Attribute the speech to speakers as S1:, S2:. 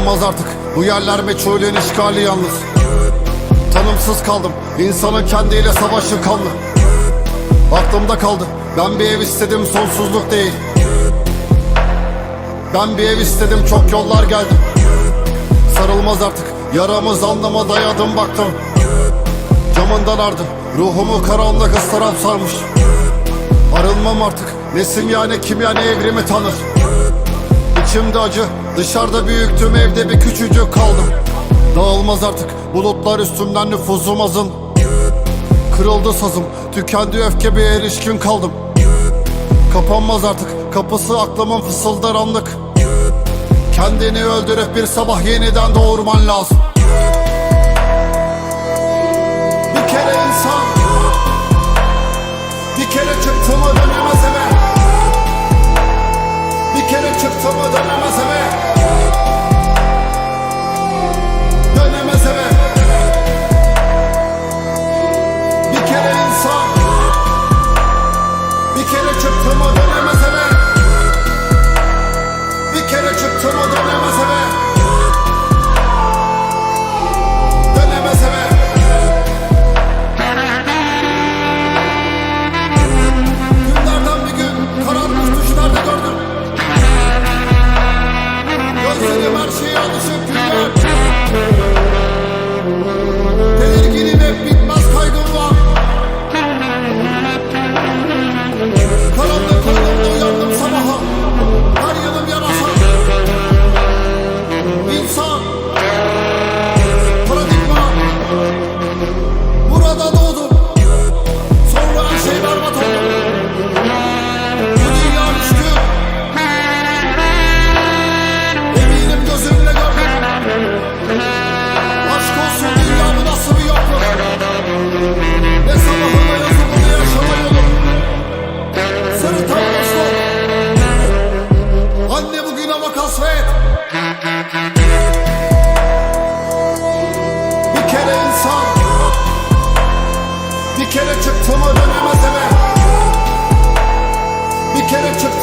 S1: Tanınmaz artık. Bu yerler meçhulün işgali yalnız. Tanımsız kaldım. İnsanın kendiyle savaşı kanlı Aklımda kaldı. Ben bir ev istedim sonsuzluk değil. Ben bir ev istedim çok yollar geldi. Sarılmaz artık. Yaramız anlama dayadım baktım. Camından ardı ruhumu karanlık ıstırap sarmış. Arınmam artık. Nesim yani kim yani evrimi tanır İçimde acı dışarıda büyüktüm evde bir küçücük kaldım. Dağılmaz artık bulutlar üstümden nüfuzum azın. Kırıldı sazım tükendi öfke bir erişkin kaldım. Kapanmaz artık kapısı aklımın fısıldar anlık Kendini öldürüp bir sabah yeniden doğurman lazım ama kasvet Bir kere insan Bir kere çıktı mı dönemez eve Bir kere çıktı